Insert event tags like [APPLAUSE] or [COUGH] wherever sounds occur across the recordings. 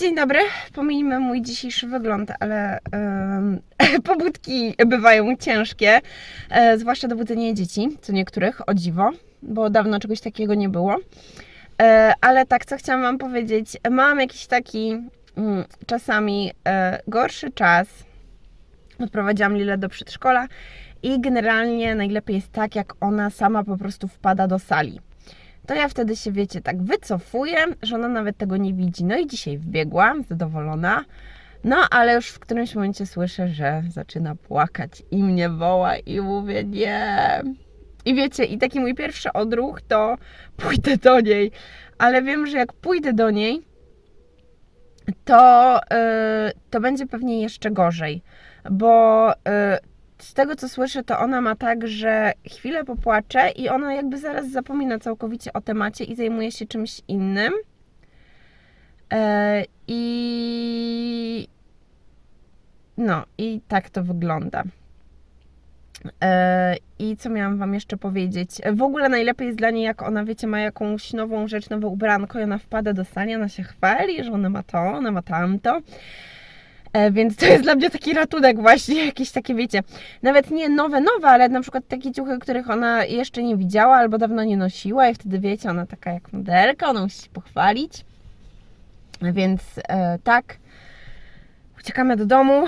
Dzień dobry. Pominijmy mój dzisiejszy wygląd, ale [LAUGHS] pobudki bywają ciężkie, e, zwłaszcza do budzenia dzieci, co niektórych, o dziwo, bo dawno czegoś takiego nie było. E, ale tak, co chciałam Wam powiedzieć, mam jakiś taki mm, czasami e, gorszy czas. Odprowadziłam Lilę do przedszkola i generalnie najlepiej jest tak, jak ona sama po prostu wpada do sali to ja wtedy się, wiecie, tak wycofuję, że ona nawet tego nie widzi. No i dzisiaj wbiegłam, zadowolona. No, ale już w którymś momencie słyszę, że zaczyna płakać i mnie woła i mówię nie. I wiecie, i taki mój pierwszy odruch to [LAUGHS] pójdę do niej. Ale wiem, że jak pójdę do niej, to, yy, to będzie pewnie jeszcze gorzej, bo yy, z tego co słyszę, to ona ma tak, że chwilę popłacze i ona jakby zaraz zapomina całkowicie o temacie i zajmuje się czymś innym. E, I no, i tak to wygląda. E, I co miałam Wam jeszcze powiedzieć? W ogóle najlepiej jest dla niej, jak ona, wiecie, ma jakąś nową rzecz, nowe ubranko i ona wpada do sali, ona się chwali, że ona ma to, ona ma tamto. E, Więc to jest dla mnie taki ratunek właśnie, jakieś takie wiecie, nawet nie nowe, nowe, ale na przykład takie ciuchy, których ona jeszcze nie widziała albo dawno nie nosiła i wtedy wiecie, ona taka jak modelka, ona musi się pochwalić. Więc e, tak, uciekamy do domu.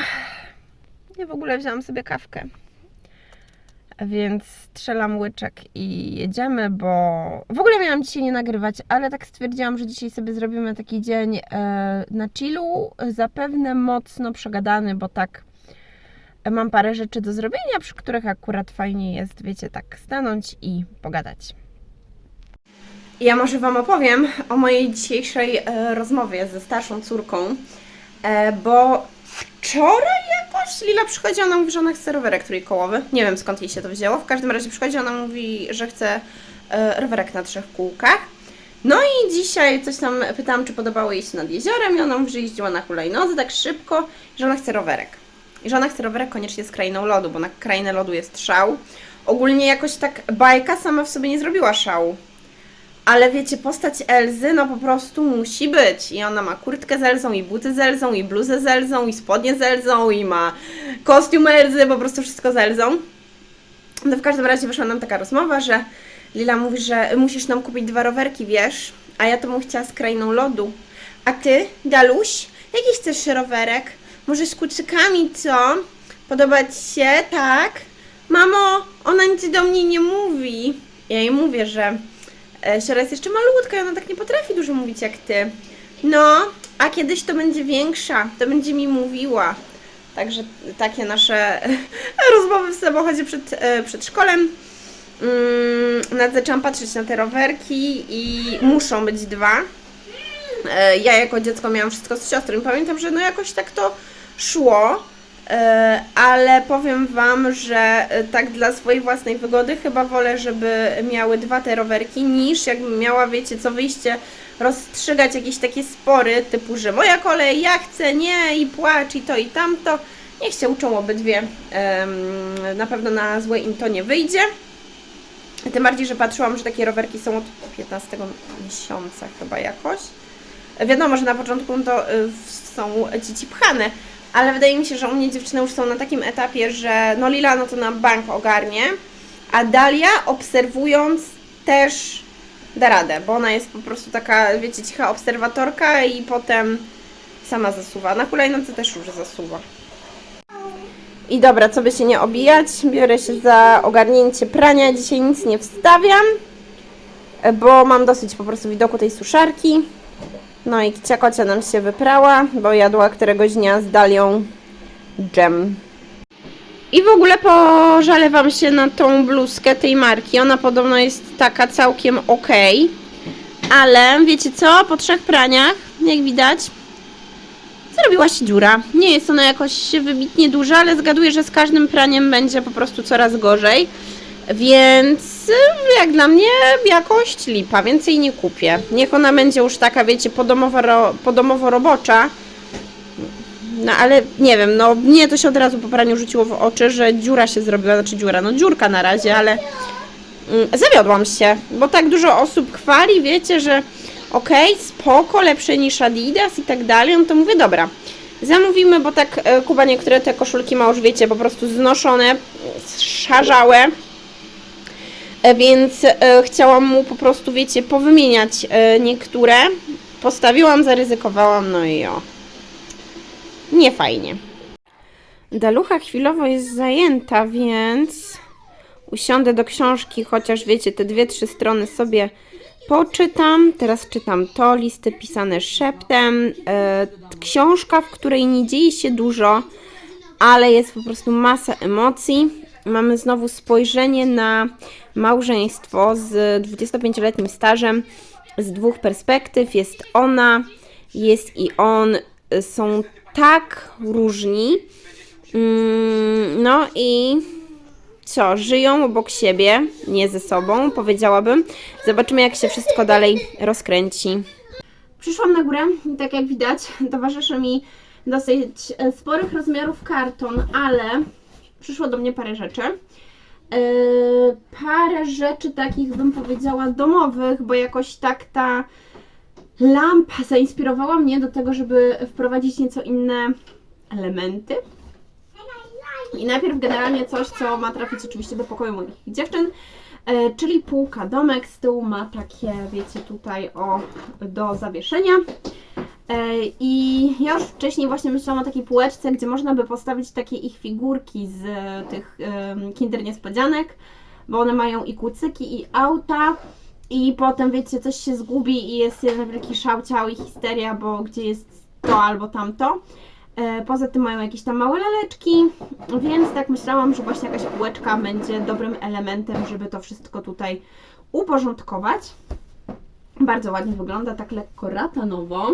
Ja w ogóle wzięłam sobie kawkę. Więc strzelam łyczek i jedziemy, bo w ogóle miałam dzisiaj nie nagrywać, ale tak stwierdziłam, że dzisiaj sobie zrobimy taki dzień e, na chillu, zapewne mocno przegadany, bo tak e, mam parę rzeczy do zrobienia, przy których akurat fajnie jest, wiecie, tak stanąć i pogadać. Ja może Wam opowiem o mojej dzisiejszej e, rozmowie ze starszą córką, bo wczoraj jakoś Lila przychodzi, ona mówi, że ona chce rowerek trójkołowy. Nie wiem skąd jej się to wzięło. W każdym razie przychodzi, ona mówi, że chce e, rowerek na trzech kółkach. No i dzisiaj coś tam pytałam, czy podobało jej się nad jeziorem i ona mówi, że jeździła na hulajnodze tak szybko, że ona chce rowerek. I że ona chce rowerek koniecznie z krainą lodu, bo na krainę lodu jest szał. Ogólnie jakoś tak bajka sama w sobie nie zrobiła szału. Ale wiecie, postać Elzy no po prostu musi być. I ona ma kurtkę z Elzą, i buty z Elzą, i bluzę z Elzą, i spodnie z Elzą, i ma kostium Elzy, po prostu wszystko z Elzą. No w każdym razie wyszła nam taka rozmowa, że Lila mówi, że musisz nam kupić dwa rowerki, wiesz? A ja to bym chciała z krainą lodu. A ty, Daluś, jaki chcesz rowerek? Może z kucykami, co? Podoba ci się? Tak? Mamo, ona nic do mnie nie mówi. Ja jej mówię, że Siora jest jeszcze malutka i ona tak nie potrafi dużo mówić jak ty. No, a kiedyś to będzie większa, to będzie mi mówiła. Także takie nasze [LAUGHS] rozmowy w samochodzie przed, e, przed szkolem. Mm, nawet zaczęłam patrzeć na te rowerki i muszą być dwa. E, Ja jako dziecko miałam wszystko z siostrą i pamiętam, że no jakoś tak to szło. E, Ale powiem Wam, że e, tak dla swojej własnej wygody chyba wolę, żeby miały dwa te rowerki, niż jakbym miała, wiecie, co wyjście, rozstrzygać jakieś takie spory, typu, że moja kolej, ja chcę, nie, i płacz, i to, i tamto. Niech się uczą obydwie. Na pewno na złe im to nie wyjdzie. Tym bardziej, że patrzyłam, że takie rowerki są od 15 miesiąca chyba jakoś. Wiadomo, że na początku to y, są dzieci pchane, ale wydaje mi się, że u mnie dziewczyny już są na takim etapie, że no Lila no to na bank ogarnie, a Dalia obserwując też da radę, bo ona jest po prostu taka, wiecie, cicha obserwatorka i potem sama zasuwa. Na hulajnodze też już zasuwa. I dobra, co by się nie obijać, biorę się za ogarnięcie prania. Dzisiaj nic nie wstawiam, bo mam dosyć po prostu widoku tej suszarki. No i kicia kocia nam się wyprała, bo jadła któregoś dnia z Dalią dżem. I w ogóle pożalę Wam się na tą bluzkę tej marki. Ona podobno jest taka całkiem ok. Ale wiecie co? Po trzech praniach, jak widać, zrobiła się dziura. Nie jest ona jakoś wybitnie duża, ale zgaduję, że z każdym praniem będzie po prostu coraz gorzej. Więc y, jak dla mnie jakość lipa, więcej nie kupię. Niech ona będzie już taka, wiecie, podomowo, podomowo robocza. No ale nie wiem, no mnie to się od razu po praniu rzuciło w oczy, że dziura się zrobiła, znaczy dziura, no dziurka na razie, ale mm, zawiodłam się, bo tak dużo osób chwali, wiecie, że okej, spoko, lepsze niż Adidas i tak dalej, no to mówię, dobra, zamówimy, bo tak e, Kuba niektóre te koszulki ma już, wiecie, po prostu znoszone, szarzałe, E, więc e, chciałam mu po prostu, wiecie, powymieniać e, niektóre. Postawiłam, zaryzykowałam, no i o. Nie fajnie. Dalucha chwilowo jest zajęta, więc usiądę do książki, chociaż wiecie, te dwie, trzy strony sobie poczytam. Teraz czytam to, listy pisane szeptem. E, książka, w której nie dzieje się dużo, ale jest po prostu masa emocji. Mamy znowu spojrzenie na małżeństwo z 25-letnim stażem z dwóch perspektyw. Jest ona, jest i on. Są tak różni. Mm, No i co, żyją obok siebie, nie ze sobą, powiedziałabym. Zobaczymy, jak się wszystko dalej rozkręci. Przyszłam na górę i tak jak widać, towarzyszy mi dosyć e, sporych rozmiarów karton, ale przyszło do mnie parę rzeczy. Yy, parę rzeczy takich bym powiedziała domowych, bo jakoś tak ta lampa zainspirowała mnie do tego, żeby wprowadzić nieco inne elementy. I najpierw generalnie coś, co ma trafić oczywiście do pokoju moich dziewczyn, e, czyli półka domek z tyłu ma takie, wiecie, tutaj o, do zawieszenia. E, I ja już wcześniej właśnie myślałam o takiej półeczce, gdzie można by postawić takie ich figurki z e, tych em, Kinder Niespodzianek, bo one mają i kucyki, i auta. I potem, wiecie, coś się zgubi i jest jeden wielki szałciał i histeria, bo gdzie jest to albo tamto. E, Poza tym mają jakieś tam małe laleczki, więc tak myślałam, że właśnie jakaś półeczka będzie dobrym elementem, żeby to wszystko tutaj uporządkować. Bardzo ładnie wygląda, tak lekko ratanowo.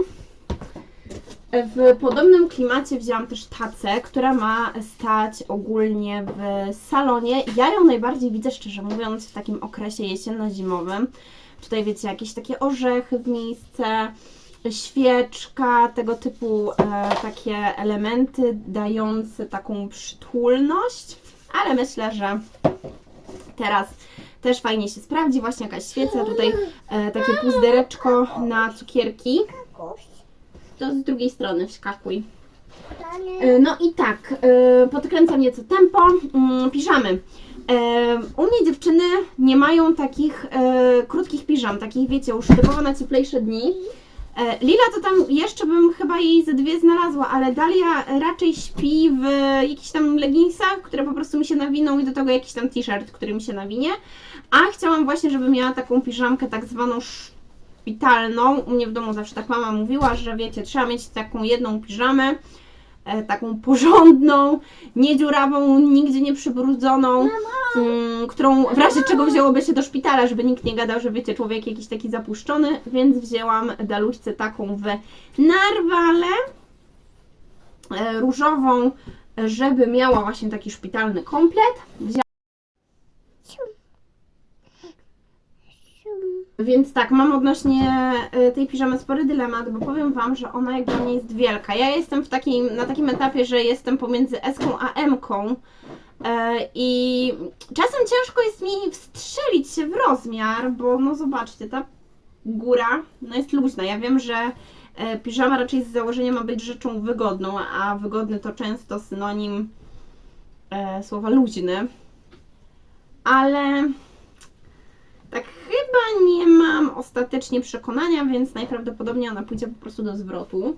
W podobnym klimacie wzięłam też tacę, która ma stać ogólnie w salonie. Ja ją najbardziej widzę, szczerze mówiąc, w takim okresie jesienno-zimowym. Tutaj wiecie, jakieś takie orzechy w miejsce, świeczka, tego typu e, takie elementy dające taką przytulność, ale myślę, że teraz też fajnie się sprawdzi. Właśnie jakaś świeca, tutaj e, takie puzdereczko na cukierki. To z drugiej strony wskakuj. E, No i tak, e, podkręcam nieco tempo. Mm, Piżamy. E, U mnie dziewczyny nie mają takich krótkich piżam, takich wiecie, już typowo na cieplejsze dni. Lila to tam jeszcze bym chyba jej ze dwie znalazła, ale Dalia raczej śpi w jakichś tam leginsach, które po prostu mi się nawiną i do tego jakiś tam t-shirt, który mi się nawinie. A chciałam właśnie, żeby miała taką piżamkę tak zwaną szpitalną. U mnie w domu zawsze tak mama mówiła, że wiecie, trzeba mieć taką jedną piżamę, e, taką porządną, niedziurawą, nigdzie nie przybrudzoną, mm, którą w razie czego wzięłoby się do szpitala, żeby nikt nie gadał, że wiecie, człowiek jakiś taki zapuszczony, więc wzięłam Daluśce taką w narwale e, różową, żeby miała właśnie taki szpitalny komplet. Wzięłam Więc tak, mam odnośnie y, tej piżamy spory dylemat, bo powiem Wam, że ona jakby nie jest wielka. Ja jestem w takim, na takim etapie, że jestem pomiędzy S-ką a M-ką y, i czasem ciężko jest mi wstrzelić się w rozmiar, bo no zobaczcie, ta góra no jest luźna. Ja wiem, że y, piżama raczej z założenia ma być rzeczą wygodną, a wygodny to często synonim słowa luźny. Ale tak chyba nie mam ostatecznie przekonania, więc najprawdopodobniej ona pójdzie po prostu do zwrotu.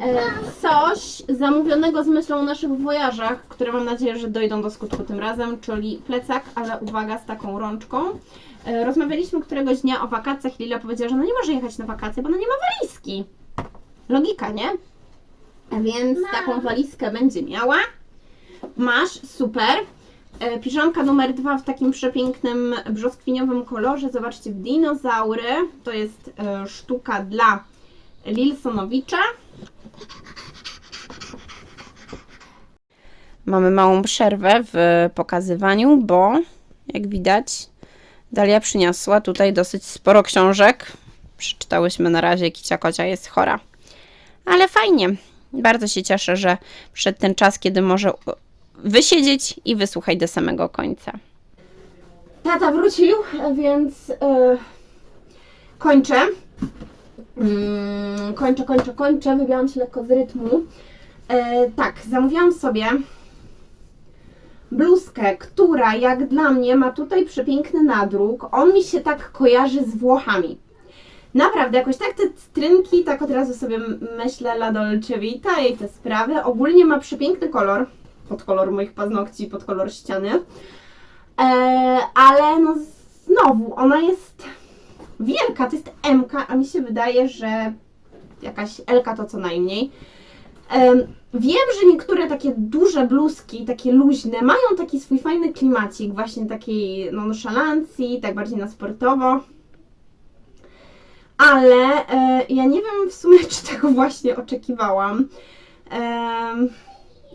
E, Coś zamówionego z myślą o naszych wojażach, które mam nadzieję, że dojdą do skutku tym razem, czyli plecak, ale uwaga, z taką rączką. E, Rozmawialiśmy któregoś dnia o wakacjach. Lila powiedziała, że ona nie może jechać na wakacje, bo ona nie ma walizki. Logika, nie? Więc taką walizkę będzie miała. Masz, super. E, Piżamka numer dwa w takim przepięknym brzoskwiniowym kolorze. Zobaczcie, dinozaury. To jest e, sztuka dla Lilsonowicza. Mamy małą przerwę w pokazywaniu, bo jak widać, Dalia przyniosła tutaj dosyć sporo książek. Przeczytałyśmy na razie, Kicia Kocia jest chora. Ale fajnie. Bardzo się cieszę, że przyszedł ten czas, kiedy może wysiedzieć i wysłuchać do samego końca. Tata wrócił, więc e, kończę. Mm, kończę, kończę, kończę. Wybiłam się lekko z rytmu. E, tak, zamówiłam sobie bluzkę, która jak dla mnie ma tutaj przepiękny nadruk. On mi się tak kojarzy z Włochami. Naprawdę, jakoś tak te cytrynki, tak od razu sobie myślę La Dolce Vita i te sprawy. Ogólnie ma przepiękny kolor, pod kolor moich paznokci, pod kolor ściany. E, ale no znowu, ona jest wielka, to jest MK, a mi się wydaje, że jakaś LK to co najmniej. Em, Wiem, że niektóre takie duże bluzki, takie luźne, mają taki swój fajny klimacik, właśnie takiej no, nonszalancji, tak bardziej na sportowo. Ale e, ja nie wiem w sumie, [LAUGHS] czy tego właśnie oczekiwałam. Em,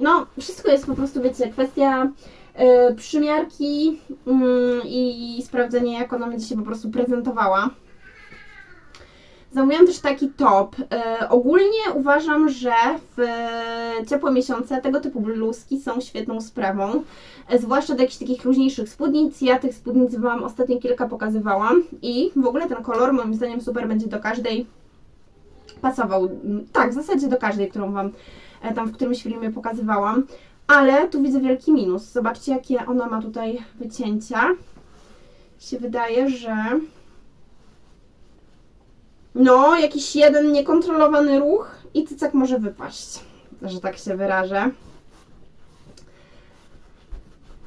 no, wszystko jest po prostu, wiecie, kwestia e, przymiarki mm, i sprawdzenia, jak ona będzie się po prostu prezentowała. Zamówiłam też taki top. E, ogólnie uważam, że w e, ciepłe miesiące tego typu bluzki są świetną sprawą. Zwłaszcza do jakichś takich luźniejszych spódnic. Ja tych spódnic Wam ostatnio kilka pokazywałam i w ogóle ten kolor moim zdaniem super będzie do każdej pasował. Tak, w zasadzie do każdej, którą Wam tam w którymś filmie pokazywałam. Ale tu widzę wielki minus. Zobaczcie, jakie ona ma tutaj wycięcia. Się wydaje, że no, jakiś jeden niekontrolowany ruch i cycek może wypaść, że tak się wyrażę.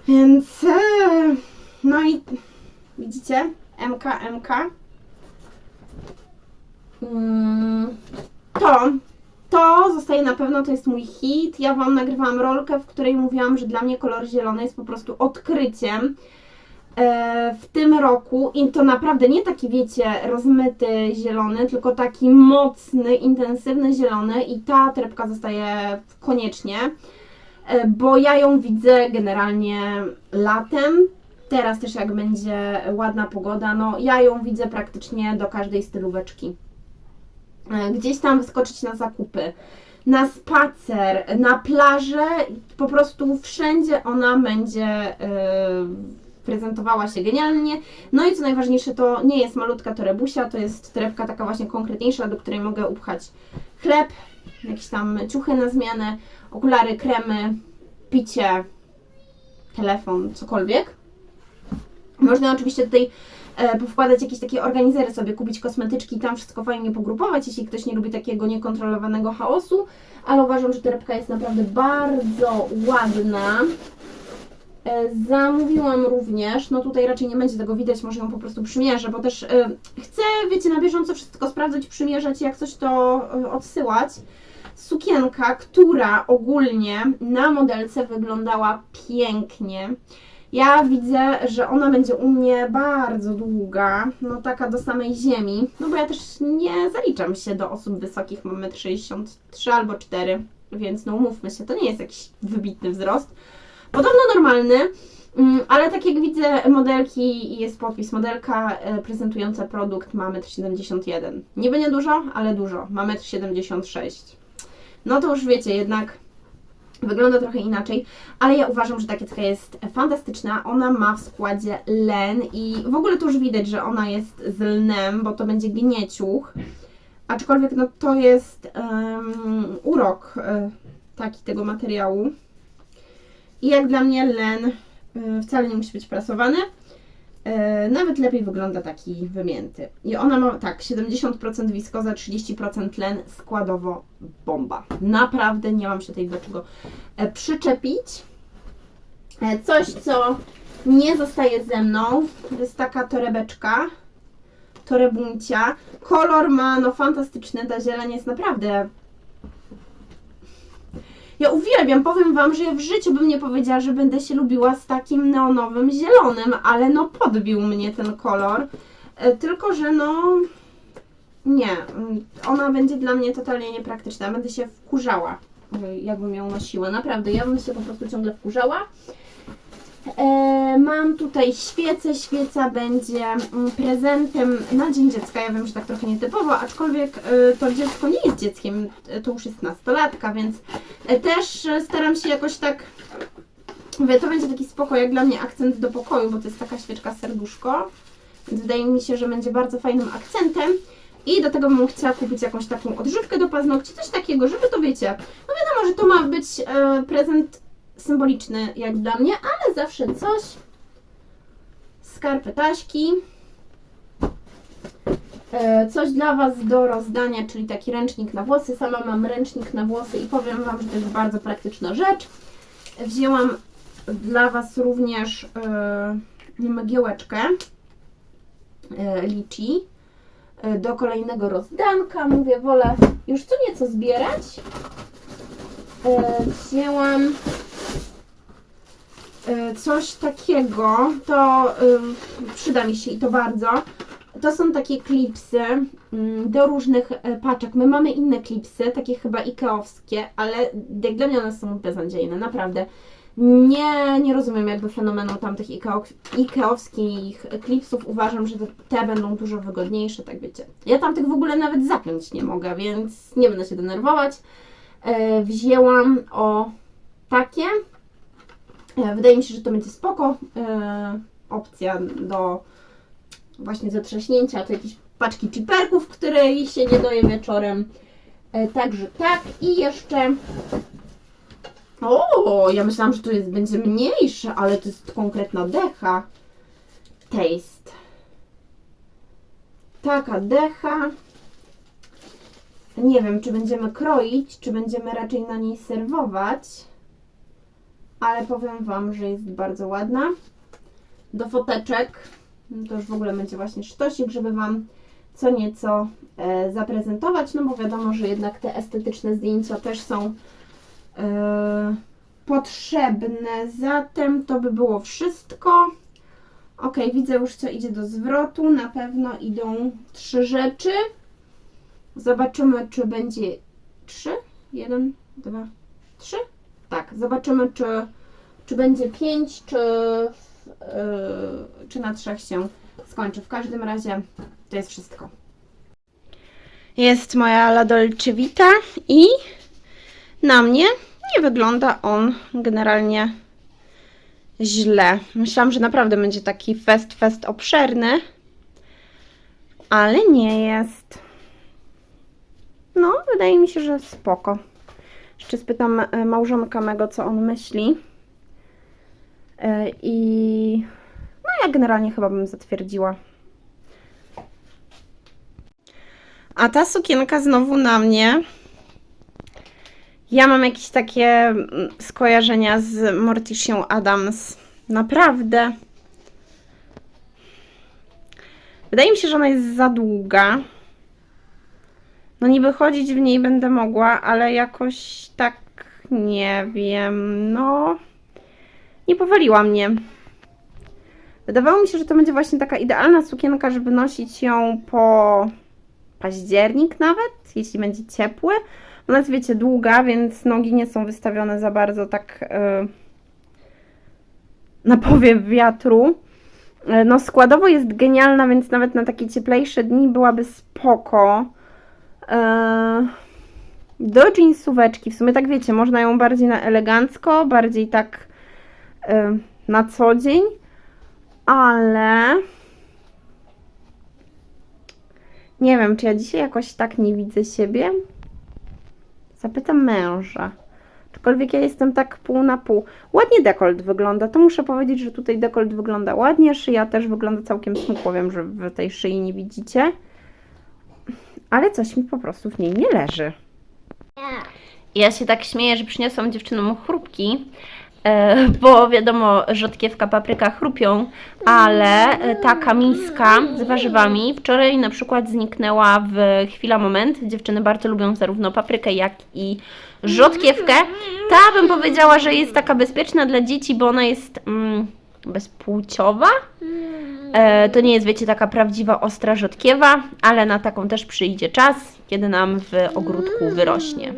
Więc, e, no i widzicie, MK, MK. Mm, To, to zostaje na pewno, to jest mój hit. Ja Wam nagrywałam rolkę, w której mówiłam, że dla mnie kolor zielony jest po prostu odkryciem e, w tym roku i to naprawdę nie taki, wiecie, rozmyty zielony, tylko taki mocny, intensywny zielony i ta trepka zostaje koniecznie, e, bo ja ją widzę generalnie latem, teraz też jak będzie ładna pogoda, no ja ją widzę praktycznie do każdej stylóweczki. E, Gdzieś tam wyskoczyć na zakupy, na spacer, na plażę, po prostu wszędzie ona będzie e, prezentowała się genialnie. No i co najważniejsze, to nie jest malutka torebusia, to jest torebka taka właśnie konkretniejsza, do której mogę upchać chleb, jakieś tam ciuchy na zmianę, okulary, kremy, picie, telefon, cokolwiek. Można oczywiście tutaj powkładać jakieś takie organizery sobie, kupić kosmetyczki, tam wszystko fajnie pogrupować, jeśli ktoś nie lubi takiego niekontrolowanego chaosu, ale uważam, że torebka jest naprawdę bardzo ładna. E, Zamówiłam również, no tutaj raczej nie będzie tego widać, może ją po prostu przymierzę, bo też e, chcę, wiecie, na bieżąco wszystko sprawdzać, przymierzać i jak coś to e, odsyłać. Sukienka, która ogólnie na modelce wyglądała pięknie. Ja widzę, że ona będzie u mnie bardzo długa, no taka do samej ziemi, no bo ja też nie zaliczam się do osób wysokich, mam 1,63 m albo 4 więc no umówmy się, to nie jest jakiś wybitny wzrost. Podobno normalny, mm, ale tak jak widzę modelki jest podpis modelka e, prezentująca produkt ma 1,71 m. Niby nie dużo, ale dużo, ma 1,76 m. No to już wiecie, jednak wygląda trochę inaczej, ale ja uważam, że ta kiecka jest fantastyczna. Ona ma w składzie len i w ogóle to już widać, że ona jest z lnem, bo to będzie gnieciuch. Aczkolwiek no to jest em, urok e, taki tego materiału. I jak dla mnie len e, wcale nie musi być prasowany. E, Nawet lepiej wygląda taki wymięty. I ona ma tak, 70% wiskoza, 30% len, składowo bomba. Naprawdę nie mam się tej do czego e, przyczepić. E, Coś, co nie zostaje ze mną, to jest taka torebeczka, torebuncia. Kolor ma no fantastyczny, ta zieleń jest naprawdę ja uwielbiam, powiem Wam, że ja w życiu bym nie powiedziała, że będę się lubiła z takim neonowym zielonym, ale no podbił mnie ten kolor. E, Tylko, że no nie, ona będzie dla mnie totalnie niepraktyczna. Będę się wkurzała, jakbym ją nosiła. Naprawdę, ja bym się po prostu ciągle wkurzała. E, mam tutaj świecę. Świeca będzie mm, prezentem na Dzień Dziecka. Ja wiem, że tak trochę nietypowo, aczkolwiek e, to dziecko nie jest dzieckiem, e, to już jest nastolatka, więc też staram się jakoś tak. Mówię, to będzie taki spokój, jak dla mnie akcent do pokoju, bo to jest taka świeczka serduszko. Więc wydaje mi się, że będzie bardzo fajnym akcentem. I do tego bym chciała kupić jakąś taką odżywkę do paznokci, coś takiego, żeby to wiecie. No wiadomo, że to ma być prezent symboliczny jak dla mnie, ale zawsze coś. Skarpetaśki. E, Coś dla Was do rozdania, czyli taki ręcznik na włosy. Sama mam ręcznik na włosy i powiem Wam, że to jest bardzo praktyczna rzecz. Wzięłam dla Was również e, mgiełeczkę e, liczy do kolejnego rozdanka. Mówię, wolę już co nieco zbierać. E, wzięłam coś takiego, to y, przyda mi się i to bardzo. To są takie klipsy do różnych e, paczek. My mamy inne klipsy, takie chyba ikeowskie, ale jak dla mnie one są beznadziejne, naprawdę. Nie, nie rozumiem jakby fenomenu tamtych ikeo, ikeowskich klipsów. Uważam, że te, te będą dużo wygodniejsze, tak wiecie. Ja tamtych w ogóle nawet zapiąć nie mogę, więc nie będę się denerwować. E, wzięłam o takie. E, Wydaje mi się, że to będzie spoko. E, opcja do właśnie zatrzaśnięcia, to jakieś paczki chiperków, której się nie doje wieczorem. E, także tak i jeszcze o, ja myślałam, że to jest, będzie mniejsze, ale to jest konkretna decha. Taste. Taka decha. Nie wiem, czy będziemy kroić, czy będziemy raczej na niej serwować. Ale powiem Wam, że jest bardzo ładna. Do foteczek. To już w ogóle będzie właśnie sztosik, żeby Wam co nieco e, zaprezentować. No bo wiadomo, że jednak te estetyczne zdjęcia też są e, potrzebne. Zatem to by było wszystko. Ok, widzę już co idzie do zwrotu. Na pewno idą trzy rzeczy. Zobaczymy, czy będzie trzy. Jeden, dwa, trzy. Tak, zobaczymy, czy, czy będzie pięć, czy, yy, czy na trzech się skończy. W każdym razie to jest wszystko. Jest moja La Dolce Vita i na mnie nie wygląda on generalnie źle. Myślałam, że naprawdę będzie taki fest, fest obszerny, ale nie jest. No, wydaje mi się, że spoko. Jeszcze spytam e, małżonka mego, co on myśli. E, I no ja generalnie chyba bym zatwierdziła. A ta sukienka znowu na mnie. Ja mam jakieś takie mm, skojarzenia z Morticią Adams. Naprawdę. Wydaje mi się, że ona jest za długa. No niby chodzić w niej będę mogła, ale jakoś tak nie wiem. No. Nie powaliła mnie. Wydawało mi się, że to będzie właśnie taka idealna sukienka, żeby nosić ją po październik nawet, jeśli będzie ciepły. Ona jest, wiecie, długa, więc nogi nie są wystawione za bardzo tak yy, na powiew wiatru. Yy, No składowo jest genialna, więc nawet na takie cieplejsze dni byłaby spoko. Yy, do jeansóweczki, w sumie tak wiecie, można ją bardziej na elegancko, bardziej tak yy, na co dzień, ale nie wiem, czy ja dzisiaj jakoś tak nie widzę siebie. Zapytam męża. Aczkolwiek ja jestem tak pół na pół. Ładnie dekolt wygląda. To muszę powiedzieć, że tutaj dekolt wygląda ładnie. Szyja też wygląda całkiem smukło. Wiem, że wy tej szyi nie widzicie. Ale coś mi po prostu w niej nie leży. Ja się tak śmieję, że przyniosłam dziewczynom chrupki, e, bo wiadomo, rzodkiewka, papryka chrupią, ale e, taka miska z warzywami wczoraj na przykład zniknęła w chwila moment. Dziewczyny bardzo lubią zarówno paprykę, jak i rzodkiewkę. Ta bym powiedziała, że jest taka bezpieczna dla dzieci, bo ona jest mm, bezpłciowa. E, to nie jest, wiecie, taka prawdziwa ostra rzodkiewa, ale na taką też przyjdzie czas, kiedy nam w ogródku wyrośnie.